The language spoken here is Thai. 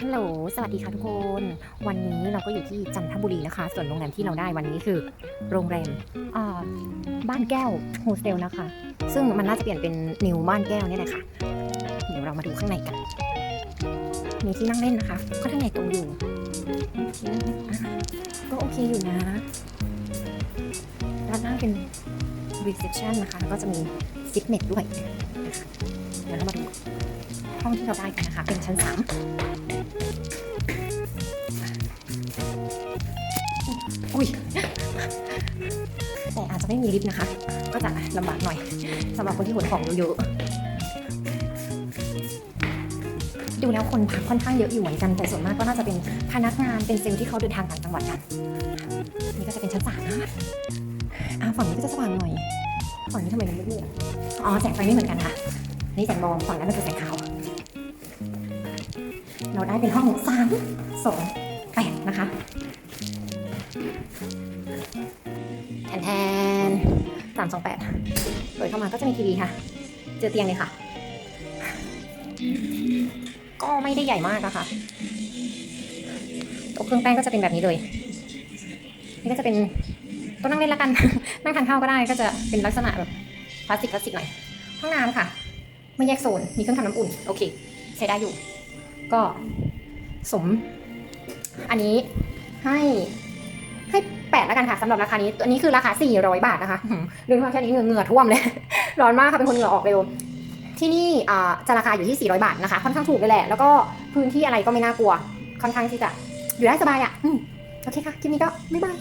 ฮัลโหล สวัสดีค่ะทุกคน วันนี้เราก็อยู่ที่จันทบุรีนะคะ ส่วนโรงแรมที่เราได้วันนี้คือ โรงแรมบ้านแก้วโฮสเทลนะคะ ซึ่งมันน่าจะเปลี่ยนเป็นนิวบ้านแก้วเนี่ยแหละค่ะ เดี๋ยวเรามาดูข้างในกัน มีที่นั่งเล่นนะคะ ก็ข้างในตรงอยู่ที่นั่งเล่นก็โอเคอยู่นะ ด้านหน้าเป็น reception นะคะ แล้วก็จะมีฟิตเนสด้วยนะคะเดี๋ยวเรามาดู ห้องที่เราได้กันนะคะ เป็นชั้นสามอุ้ยแต่อาจจะไม่มีลิฟต์นะคะ ก็จะลำบากหน่อยสำหรับคนที่ขนของเยอะๆดูแล้วคนพักค่อนข้างเยอะอยู่เหมือนกันแต่ส่วนมากก็น่าจะเป็นพนักงานเป็นเซลล์ที่เขาเดินทางต่างจังหวัดกันนี่ก็จะเป็นชั้นสามนะอ่าฝั่งนี้ก็จะสว่างหน่อยฝั่งนี้ทำไมมันมืดๆอ๋อแสงไฟไม่เหมือนกันค่ะนี่แสงบอลฝั่งนั้นมันคือแสงขาว เราได้เป็นห้องสามสองแปดนะคะแทนแทนสามสองแปดเปิดเข้ามาก็จะมีทีวีค่ะ เจอเตียงเลยค่ะ ก็ไม่ได้ใหญ่มากนะคะโต๊ะเครื่องแป้งก็จะเป็นแบบนี้เลย นี่ก็จะเป็นโต๊ะนั่งเล่นละกัน นั่งทานข้าวก็ได้ก็จะเป็นลักษณะแบบพลาสติกพลาสติกหน่อย ห้องน้ำค่ะ ไม่แยกโซน มีเครื่องทำน้ำอุ่น โอเค ใช้ได้อยู่ ก็สม อันนี้ให้ให้แปดแล้วกันค่ะสำหรับราคานี้ตัวนี้คือราคา 400 บาทนะคะอื้อหือเรื่องแค่นี้เหงื่อเงือท่วมเลย ร้อนมากค่ะเป็นคนเหงื่อออกเร็วที่นี่จะราคาอยู่ที่ 400 บาทนะคะค่อนข้างถูกเลยแหละ แล้วก็พื้นที่อะไรก็ไม่น่ากลัว ค่อนข้างที่จะอยู่ได้สบายอะโอเคค่ะคลิปนี้ก็บ๊ายบาย